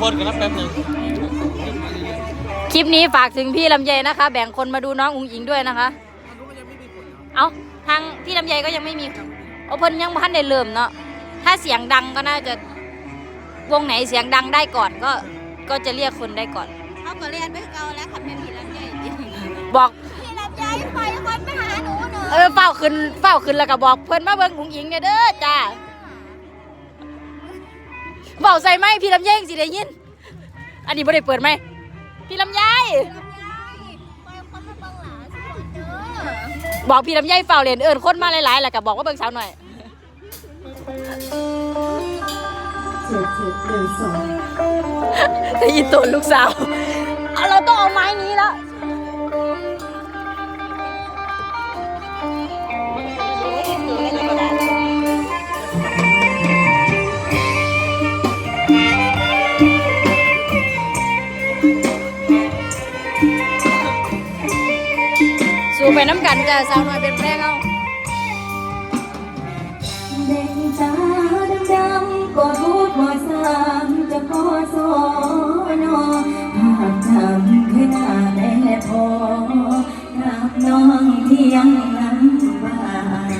คนกันนะแป๊บหนึงคลิปนี้ฝากถึงพี่ลำไยนะคะ แบ่งคนมาดูน้องอุงอิงด้วยนะคะ เอาทางพี่ลำไยก็ยังไม่มีโอเพ่นยังพันได้เริ่มเนาะ ถ้าเสียงดังก็น่าจะวงไหนเสียงดังได้ก่อนก็ก็จะเรียกคนได้ก่อน เขาก็เรียนไปเก่าแล้วค่ะเป็นพี่ลำไยบอก พี่ลำไยไปคนมาหาหนูเนอะเออเฝ้าขึ้นเฝ้าขึ้นแล้วก็บอกเพิ่อนมาเบิ่งอุงอิงเนี่ยเด้อจ้า เบาใส่ไหมพี่ลำไยสิได้ยิน อันนี้บ่ได้เปิดไหมพี่ลำไยไปคนมาบังหลาสิคนเด้อบอกพี่ลำไยเฝ้าเหรียนเอิญคนมาหลายๆแหล้วก็บบอกว่าเบิ่งสาวหน่อยเช้าหน่องได้ยินตัวลูกสาว เราต้องเอาไม้นี้แล้ว น้ำกันจ้ะสาวน่อยเป็นแพร่เอาเด็กตาดำๆก็พูดว่าสามจะขอสอนอภาพจำคือหน้าแม่พอกับน้องที่ยังน้ำบาน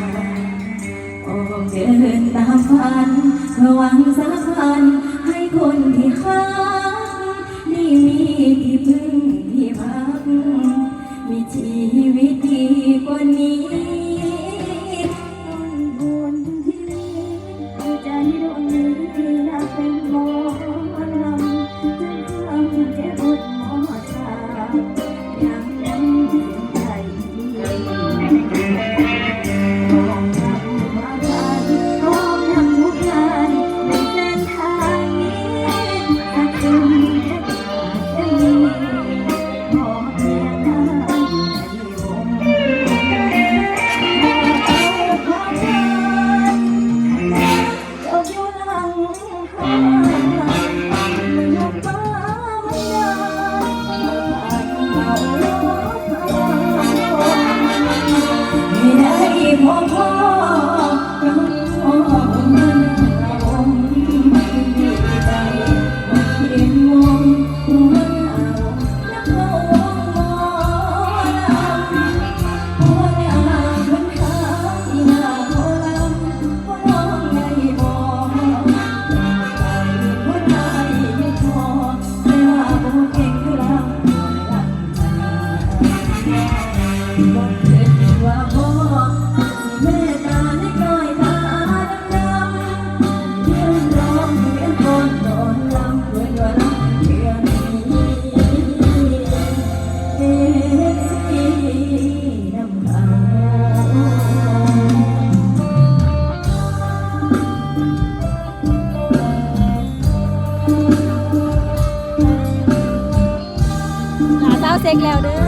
ออกเดินตามฝันเพื่อหวัง เซ็งแล้วเด้อ